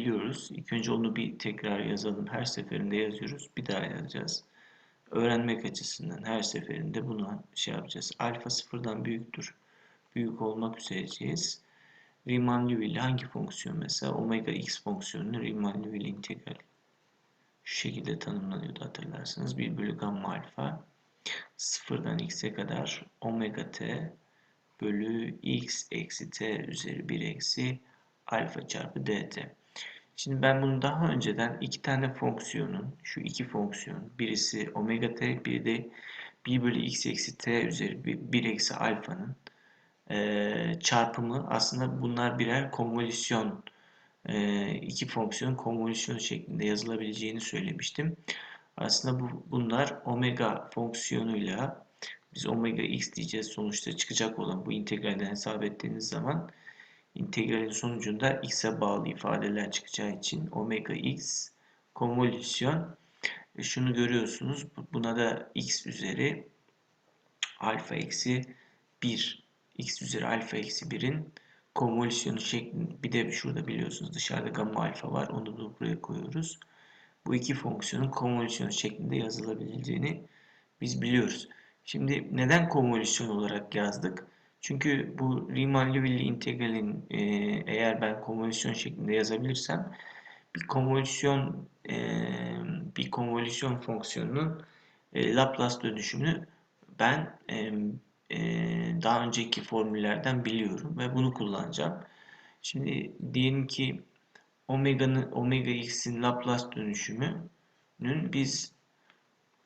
biliyoruz. İlk önce onu bir tekrar yazalım. Her seferinde yazıyoruz. Bir daha yazacağız. Öğrenmek açısından her seferinde buna şey yapacağız. Alfa sıfırdan büyüktür. Büyük olmak üzereceğiz. Riemann-Liouville hangi fonksiyon mesela? Omega x fonksiyonunu Riemann-Liouville integral. Şu şekilde tanımlanıyordu hatırlarsınız. 1 bölü gamma alfa sıfırdan x'e kadar omega t bölü x eksi t üzeri 1 eksi alfa çarpı dt. Şimdi ben bunu daha önceden iki tane fonksiyonun, şu iki fonksiyon, birisi omega t, biri de 1 bölü x eksi t üzeri 1 eksi alfanın e, çarpımı aslında bunlar birer konvolüsyon e, iki fonksiyon konvolüsyon şeklinde yazılabileceğini söylemiştim. Aslında bu, bunlar omega fonksiyonuyla biz omega x diyeceğiz sonuçta çıkacak olan bu integralden hesap ettiğiniz zaman integralin sonucunda x'e bağlı ifadeler çıkacağı için omega x konvolüsyon e şunu görüyorsunuz buna da x üzeri alfa eksi 1 x üzeri alfa eksi 1'in konvolüsyonu şeklinde bir de şurada biliyorsunuz dışarıda gamma alfa var onu da buraya koyuyoruz. Bu iki fonksiyonun konvolüsyonu şeklinde yazılabileceğini biz biliyoruz. Şimdi neden konvolüsyon olarak yazdık? Çünkü bu Riemann-Liouville integralin e, eğer ben konvolüsyon şeklinde yazabilirsem bir konvolüsyon e, bir konvolüsyon fonksiyonunun e, Laplace dönüşümünü ben e, e, daha önceki formüllerden biliyorum ve bunu kullanacağım. Şimdi diyelim ki omega'nın omega x'in Laplace dönüşümünün biz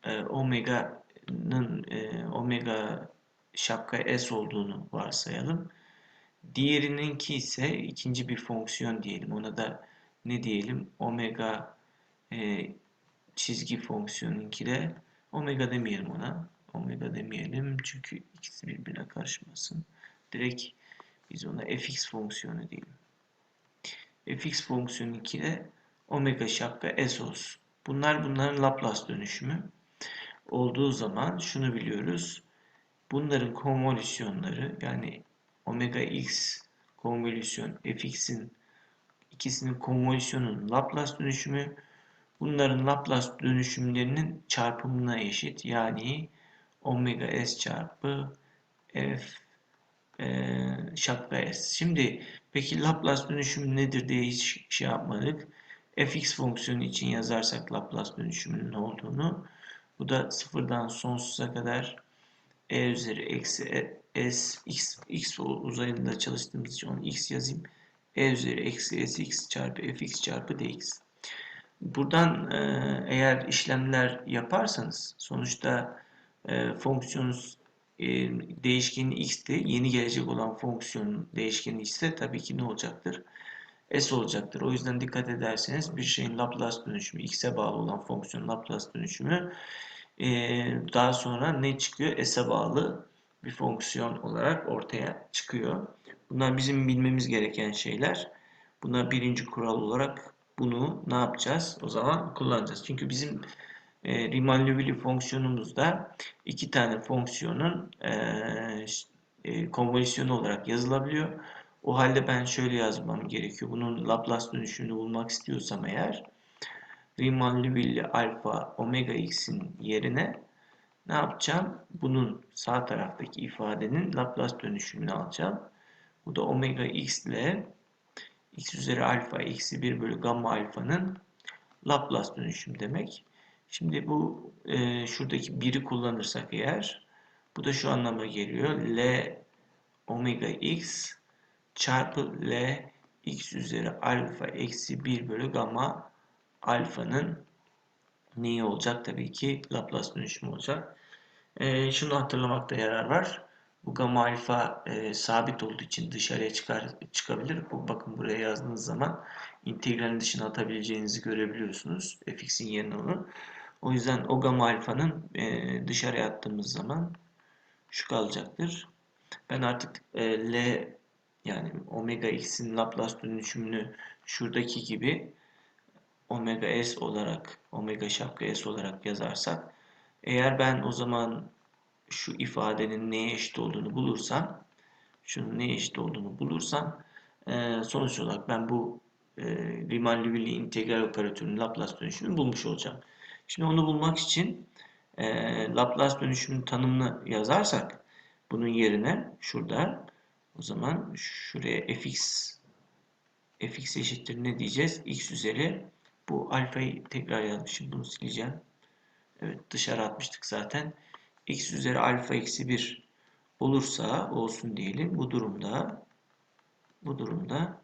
e, omega'nın e, omega şapka s olduğunu varsayalım. Diğerininki ise ikinci bir fonksiyon diyelim. Ona da ne diyelim? Omega e, çizgi fonksiyonunki de omega demeyelim ona. Omega demeyelim çünkü ikisi birbirine karışmasın. Direkt biz ona fx fonksiyonu diyelim. fx fonksiyonu 2 de omega şapka s olsun. Bunlar bunların Laplace dönüşümü olduğu zaman şunu biliyoruz. Bunların konvolüsyonları yani omega x konvolüsyon fx'in ikisinin konvolüsyonun Laplace dönüşümü bunların Laplace dönüşümlerinin çarpımına eşit. Yani omega s çarpı f e, şapka s. Şimdi peki Laplace dönüşümü nedir diye hiç şey yapmadık. fx fonksiyonu için yazarsak Laplace dönüşümünün olduğunu bu da sıfırdan sonsuza kadar e üzeri eksi e, s x, x uzayında çalıştığımız için onu x yazayım. e üzeri eksi s x çarpı fx çarpı dx. Buradan e, eğer işlemler yaparsanız sonuçta e, fonksiyonunuz e, değişkeni x'ti. Yeni gelecek olan fonksiyonun değişkeni ise tabii ki ne olacaktır? S olacaktır. O yüzden dikkat ederseniz bir şeyin Laplace dönüşümü, x'e bağlı olan fonksiyon Laplace dönüşümü e, daha sonra ne çıkıyor? S'e bağlı bir fonksiyon olarak ortaya çıkıyor. Bunlar bizim bilmemiz gereken şeyler. Bunlar birinci kural olarak bunu ne yapacağız? O zaman kullanacağız. Çünkü bizim e, Riemann-Liouville fonksiyonumuzda iki tane fonksiyonun e, e, konvolüsyonu olarak yazılabiliyor. O halde ben şöyle yazmam gerekiyor. Bunun Laplace dönüşümünü bulmak istiyorsam eğer Riemann-Liouville alfa omega x'in yerine ne yapacağım? Bunun sağ taraftaki ifadenin Laplace dönüşümünü alacağım. Bu da omega x ile x üzeri alfa eksi 1 bölü gamma alfanın Laplace dönüşüm demek. Şimdi bu e, şuradaki 1'i kullanırsak eğer bu da şu anlama geliyor. L omega x çarpı L x üzeri alfa eksi 1 bölü gamma alfanın neyi olacak? Tabii ki Laplace dönüşümü olacak. E, şunu hatırlamakta yarar var. Bu gamma alfa e, sabit olduğu için dışarıya çıkar çıkabilir. Bu, bakın buraya yazdığınız zaman integralin dışına atabileceğinizi görebiliyorsunuz. fx'in yerine onu. O yüzden o gamma alfanın e, dışarıya attığımız zaman şu kalacaktır. Ben artık e, L yani omega x'in Laplace dönüşümünü şuradaki gibi omega s olarak omega şapka s olarak yazarsak eğer ben o zaman şu ifadenin neye eşit olduğunu bulursam şunun neye eşit olduğunu bulursam e, sonuç olarak ben bu e, Riemann-Liouville integral operatörünün Laplace dönüşümünü bulmuş olacağım. Şimdi onu bulmak için e, Laplace dönüşümünün tanımını yazarsak bunun yerine şurada o zaman şuraya fx fx eşittir ne diyeceğiz? x üzeri bu alfayı tekrar yazmışım. Bunu sileceğim. Evet dışarı atmıştık zaten. x üzeri alfa eksi 1 olursa olsun diyelim. Bu durumda bu durumda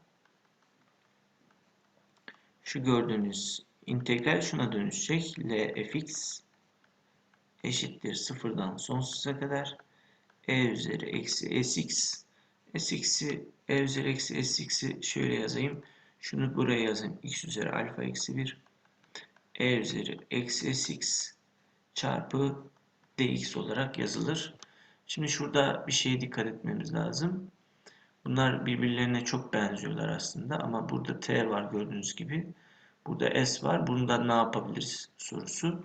şu gördüğünüz integral şuna dönüşecek. Lfx eşittir sıfırdan sonsuza kadar e üzeri eksi sx sx'i e üzeri eksi sx'i şöyle yazayım. Şunu buraya yazayım. x üzeri alfa eksi 1 e üzeri eksi sx çarpı dx olarak yazılır. Şimdi şurada bir şeye dikkat etmemiz lazım. Bunlar birbirlerine çok benziyorlar aslında ama burada t var gördüğünüz gibi. Burada s var. Bundan ne yapabiliriz sorusu.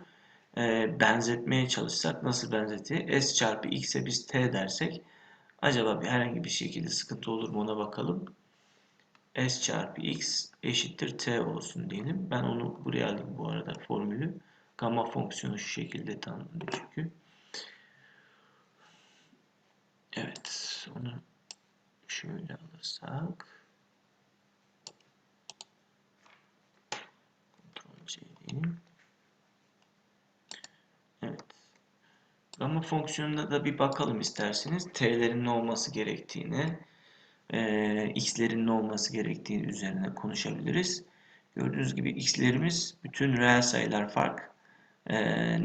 Ee, benzetmeye çalışsak nasıl benzeti? s çarpı x'e biz t dersek acaba bir herhangi bir şekilde sıkıntı olur mu ona bakalım. S çarpı x eşittir t olsun diyelim. Ben onu buraya alayım bu arada formülü. Gamma fonksiyonu şu şekilde tanımlanıyor çünkü. Evet, onu şöyle alırsak Ctrl C diyeyim. Evet. Gamma fonksiyonuna da bir bakalım isterseniz. T'lerin ne olması gerektiğini, e, x'lerin ne olması gerektiği üzerine konuşabiliriz. Gördüğünüz gibi x'lerimiz bütün reel sayılar fark. E,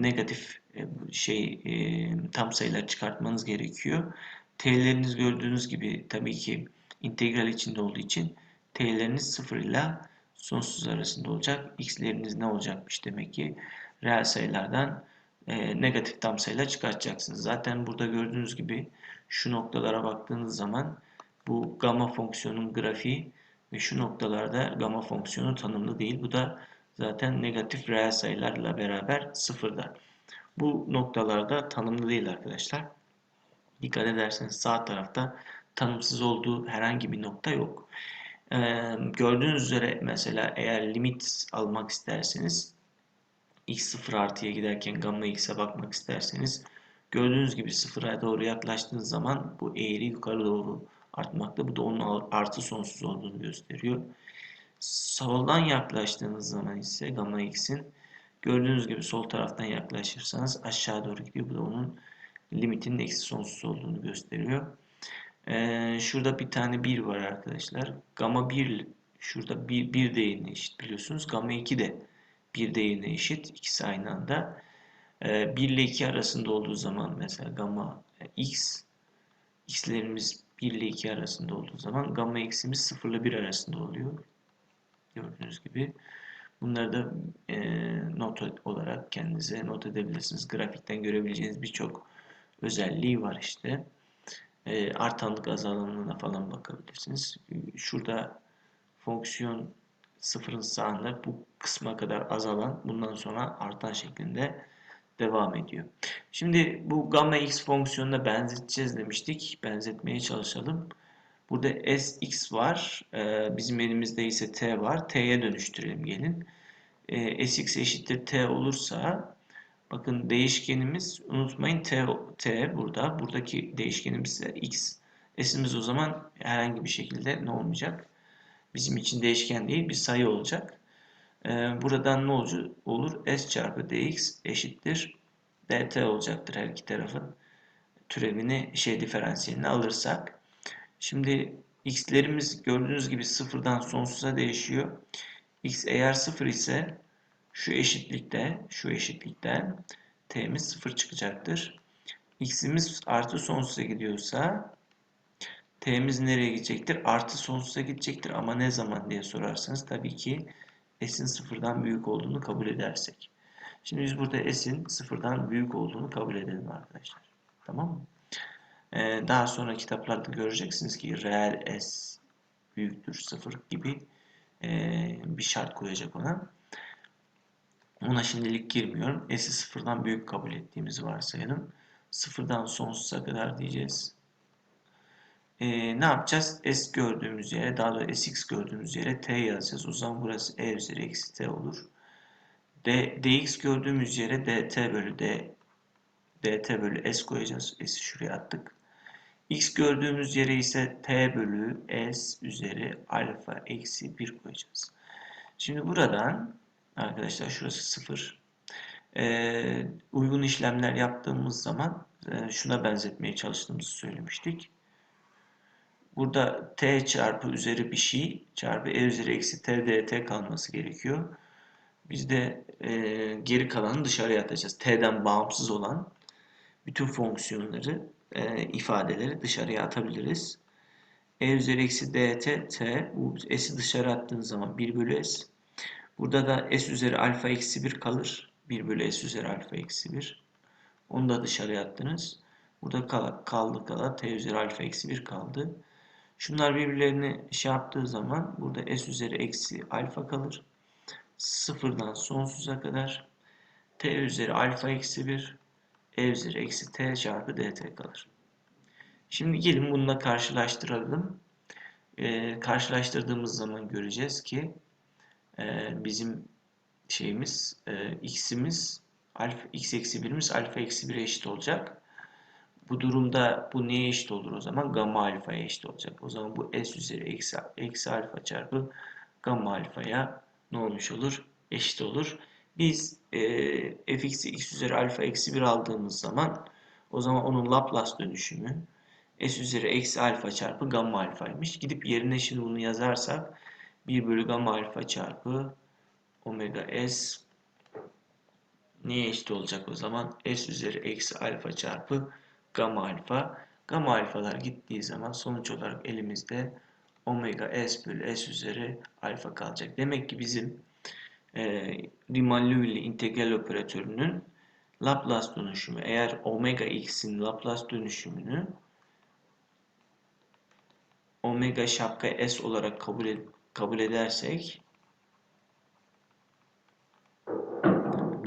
negatif e, şey e, tam sayılar çıkartmanız gerekiyor. T'leriniz gördüğünüz gibi tabii ki integral içinde olduğu için T'leriniz 0 ile sonsuz arasında olacak. X'leriniz ne olacakmış demek ki reel sayılardan e, negatif tam sayılar çıkartacaksınız. Zaten burada gördüğünüz gibi şu noktalara baktığınız zaman bu gamma fonksiyonun grafiği ve şu noktalarda gamma fonksiyonu tanımlı değil. Bu da zaten negatif reel sayılarla beraber sıfırda. Bu noktalarda tanımlı değil arkadaşlar. Dikkat ederseniz sağ tarafta tanımsız olduğu herhangi bir nokta yok. Ee, gördüğünüz üzere mesela eğer limit almak isterseniz x 0 artıya giderken gamma x'e bakmak isterseniz gördüğünüz gibi sıfıra doğru yaklaştığınız zaman bu eğri yukarı doğru artmakta. Bu da onun artı sonsuz olduğunu gösteriyor. Soldan yaklaştığınız zaman ise gamma x'in gördüğünüz gibi sol taraftan yaklaşırsanız aşağı doğru gidiyor. Bu da onun limitinin eksi sonsuz olduğunu gösteriyor. Ee, şurada bir tane 1 var arkadaşlar. Gamma 1 şurada 1, 1 değerine eşit biliyorsunuz. Gamma 2 de 1 değerine eşit. İkisi aynı anda. Ee, 1 ile 2 arasında olduğu zaman mesela gamma x x'lerimiz 1 ile 2 arasında olduğu zaman gamma x'imiz 0 ile 1 arasında oluyor. Gördüğünüz gibi. Bunları da e, not olarak kendinize not edebilirsiniz. Grafikten görebileceğiniz birçok özelliği var işte. E, artanlık azalanlığına falan bakabilirsiniz. Şurada fonksiyon sıfırın sağında bu kısma kadar azalan bundan sonra artan şeklinde devam ediyor. Şimdi bu gamma x fonksiyonuna benzeteceğiz demiştik. Benzetmeye çalışalım. Burada sx var. Ee, bizim elimizde ise t var. t'ye dönüştürelim gelin. Ee, sx eşittir t olursa bakın değişkenimiz unutmayın t, t burada. Buradaki değişkenimiz ise x. s'imiz o zaman herhangi bir şekilde ne olmayacak? Bizim için değişken değil bir sayı olacak. Ee, buradan ne olur? s çarpı dx eşittir dt olacaktır her iki tarafın türevini şey diferansiyelini alırsak. Şimdi x'lerimiz gördüğünüz gibi sıfırdan sonsuza değişiyor. x eğer sıfır ise şu eşitlikte, şu eşitlikten t'miz sıfır çıkacaktır. x'imiz artı sonsuza gidiyorsa t'miz nereye gidecektir? Artı sonsuza gidecektir ama ne zaman diye sorarsanız tabii ki s'in sıfırdan büyük olduğunu kabul edersek. Şimdi biz burada s'in sıfırdan büyük olduğunu kabul edelim arkadaşlar. Tamam mı? Ee, daha sonra kitaplarda göreceksiniz ki reel s büyüktür sıfır gibi e, bir şart koyacak ona. Ona şimdilik girmiyorum. S'i sıfırdan büyük kabul ettiğimizi varsayalım. Sıfırdan sonsuza kadar diyeceğiz. E, ne yapacağız? S gördüğümüz yere daha doğrusu Sx gördüğümüz yere T yazacağız. O zaman burası E üzeri eksi T olur. D, Dx gördüğümüz yere dt bölü D dt bölü S koyacağız. S'i şuraya attık. X gördüğümüz yere ise T bölü S üzeri alfa eksi 1 koyacağız. Şimdi buradan arkadaşlar şurası 0. Ee, uygun işlemler yaptığımız zaman e, şuna benzetmeye çalıştığımızı söylemiştik. Burada t çarpı üzeri bir şey çarpı e üzeri eksi t dt kalması gerekiyor. Biz de e, geri kalanı dışarıya atacağız. t'den bağımsız olan bütün fonksiyonları, e, ifadeleri dışarıya atabiliriz. e üzeri eksi dt t, bu s'i dışarı attığın zaman 1 bölü s. Burada da s üzeri alfa eksi 1 kalır. 1 bölü s üzeri alfa eksi 1. Onu da dışarıya attınız. Burada kal kaldı kala t üzeri alfa eksi 1 kaldı. Şunlar birbirlerini şey yaptığı zaman burada s üzeri eksi alfa kalır. Sıfırdan sonsuza kadar t üzeri alfa eksi 1 e üzeri eksi t çarpı dt kalır. Şimdi gelin bununla karşılaştıralım. Ee, karşılaştırdığımız zaman göreceğiz ki e, bizim şeyimiz e, x'imiz alfa x eksi 1'imiz alfa eksi 1'e eşit olacak. Bu durumda bu neye eşit olur o zaman? Gamma alfaya eşit olacak. O zaman bu s üzeri eksi, eksi alfa çarpı gamma alfaya ne olmuş olur? Eşit olur. Biz e, fx'i x üzeri alfa eksi 1 aldığımız zaman o zaman onun Laplace dönüşümü s üzeri eksi alfa çarpı gamma alfaymış. Gidip yerine şimdi bunu yazarsak 1 bölü gamma alfa çarpı omega s neye eşit olacak o zaman? s üzeri eksi alfa çarpı gamma alfa. Gamma alfalar gittiği zaman sonuç olarak elimizde omega s bölü s üzeri alfa kalacak. Demek ki bizim e, Riemann-Liouville integral operatörünün Laplace dönüşümü eğer omega x'in Laplace dönüşümünü omega şapka s olarak kabul, ed kabul edersek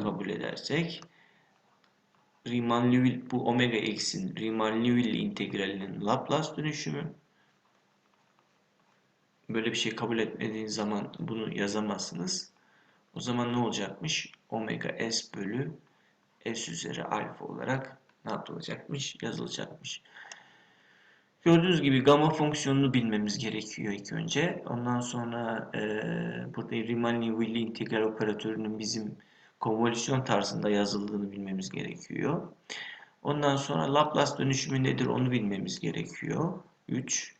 kabul edersek Riemann-Liouville bu omega x'in Riemann-Liouville integralinin Laplace dönüşümü böyle bir şey kabul etmediğiniz zaman bunu yazamazsınız. O zaman ne olacakmış? Omega s bölü s üzeri alfa olarak ne yapılacakmış? Yazılacakmış. Gördüğünüz gibi gamma fonksiyonunu bilmemiz gerekiyor ilk önce. Ondan sonra e, burada Riemann-Liouville integral operatörünün bizim konvolüsyon tarzında yazıldığını bilmemiz gerekiyor. Ondan sonra Laplace dönüşümü nedir onu bilmemiz gerekiyor. 3.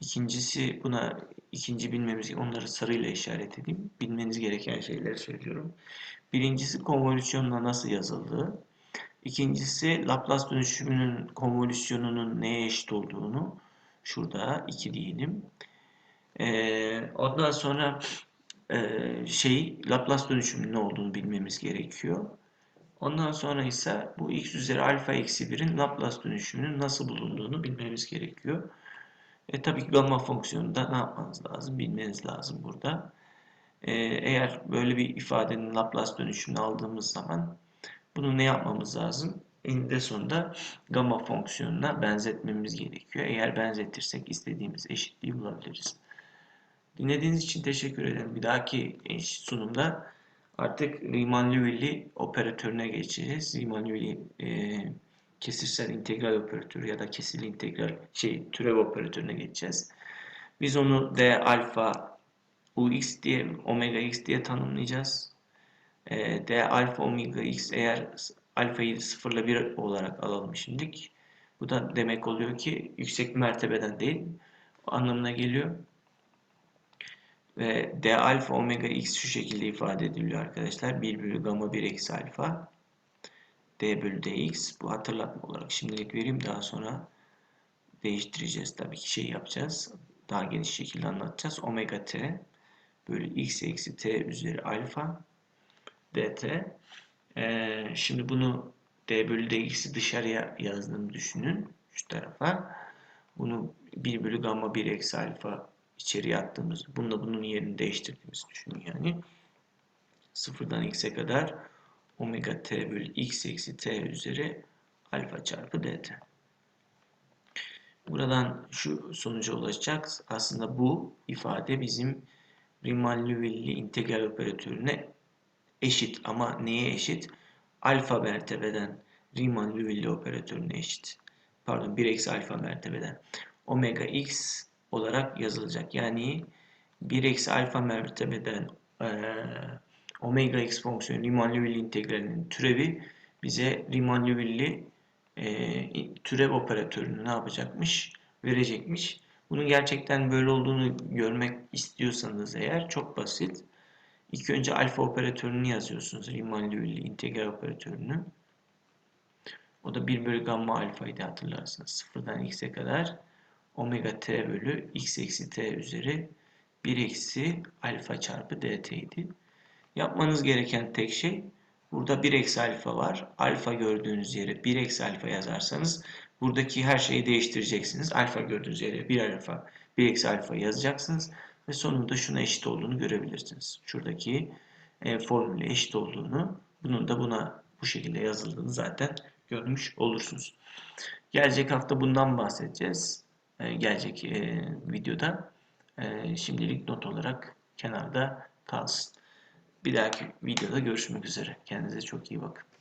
İkincisi buna ikinci bilmemiz onları sarıyla işaret edeyim. Bilmeniz gereken şeyleri söylüyorum. Birincisi konvolüsyonla nasıl yazıldığı. İkincisi Laplace dönüşümünün konvolüsyonunun neye eşit olduğunu şurada 2 diyelim. Ee, ondan sonra e, şey Laplace dönüşümünün ne olduğunu bilmemiz gerekiyor. Ondan sonra ise bu x üzeri alfa eksi 1'in Laplace dönüşümünün nasıl bulunduğunu bilmemiz gerekiyor. E, tabii ki gamma fonksiyonunda ne yapmanız lazım? Bilmeniz lazım burada. E, eğer böyle bir ifadenin Laplace dönüşümünü aldığımız zaman bunu ne yapmamız lazım? Eninde sonunda gamma fonksiyonuna benzetmemiz gerekiyor. Eğer benzetirsek istediğimiz eşitliği bulabiliriz. Dinlediğiniz için teşekkür ederim. Bir dahaki sunumda artık Riemann-Liouville operatörüne geçeceğiz. Riemann-Liouville e, kesirsel integral operatörü ya da kesirli integral şey türev operatörüne geçeceğiz. Biz onu d alfa ux diye omega x diye tanımlayacağız. E, d alfa omega x eğer alfayı 0 ile 1 olarak alalım şimdilik. Bu da demek oluyor ki yüksek mertebeden değil anlamına geliyor. Ve d alfa omega x şu şekilde ifade ediliyor arkadaşlar. 1 bölü gamma 1 eksi alfa d bölü dx. Bu hatırlatma olarak şimdilik vereyim. Daha sonra değiştireceğiz. Tabii ki şey yapacağız. Daha geniş şekilde anlatacağız. Omega t bölü x eksi t üzeri alfa dt. Ee, şimdi bunu d bölü dx'i dışarıya yazdığımı düşünün. Şu tarafa. Bunu 1 bölü gamma 1 eksi alfa içeriye attığımız, bununla bunun yerini değiştirdiğimizi düşünün yani. Sıfırdan x'e kadar omega t bölü x eksi t üzeri alfa çarpı dt. Buradan şu sonuca ulaşacağız. Aslında bu ifade bizim Riemann-Liouville'li integral operatörüne eşit. Ama neye eşit? Alfa mertebeden Riemann-Liouville operatörüne eşit. Pardon 1 eksi alfa mertebeden. Omega x olarak yazılacak. Yani 1 eksi alfa mertebeden e, omega x fonksiyonu Riemann-Liouville integralinin türevi bize Riemann-Liouville'li e, türev operatörünü ne yapacakmış? Verecekmiş. Bunun gerçekten böyle olduğunu görmek istiyorsanız eğer çok basit. İlk önce alfa operatörünü yazıyorsunuz. Riemann-Liouville integral operatörünü. O da 1 bölü gamma alfaydı hatırlarsınız. Sıfırdan x'e kadar omega t bölü x eksi t üzeri 1 eksi alfa çarpı dt idi. Yapmanız gereken tek şey burada 1 eksi alfa var. Alfa gördüğünüz yere 1 eksi alfa yazarsanız buradaki her şeyi değiştireceksiniz. Alfa gördüğünüz yere 1 alfa 1 eksi alfa yazacaksınız. Ve sonunda şuna eşit olduğunu görebilirsiniz. Şuradaki e, formüle eşit olduğunu bunun da buna bu şekilde yazıldığını zaten görmüş olursunuz. Gelecek hafta bundan bahsedeceğiz. E, gelecek e, videoda. E, şimdilik not olarak kenarda kalsın. Bir dahaki videoda görüşmek üzere. Kendinize çok iyi bakın.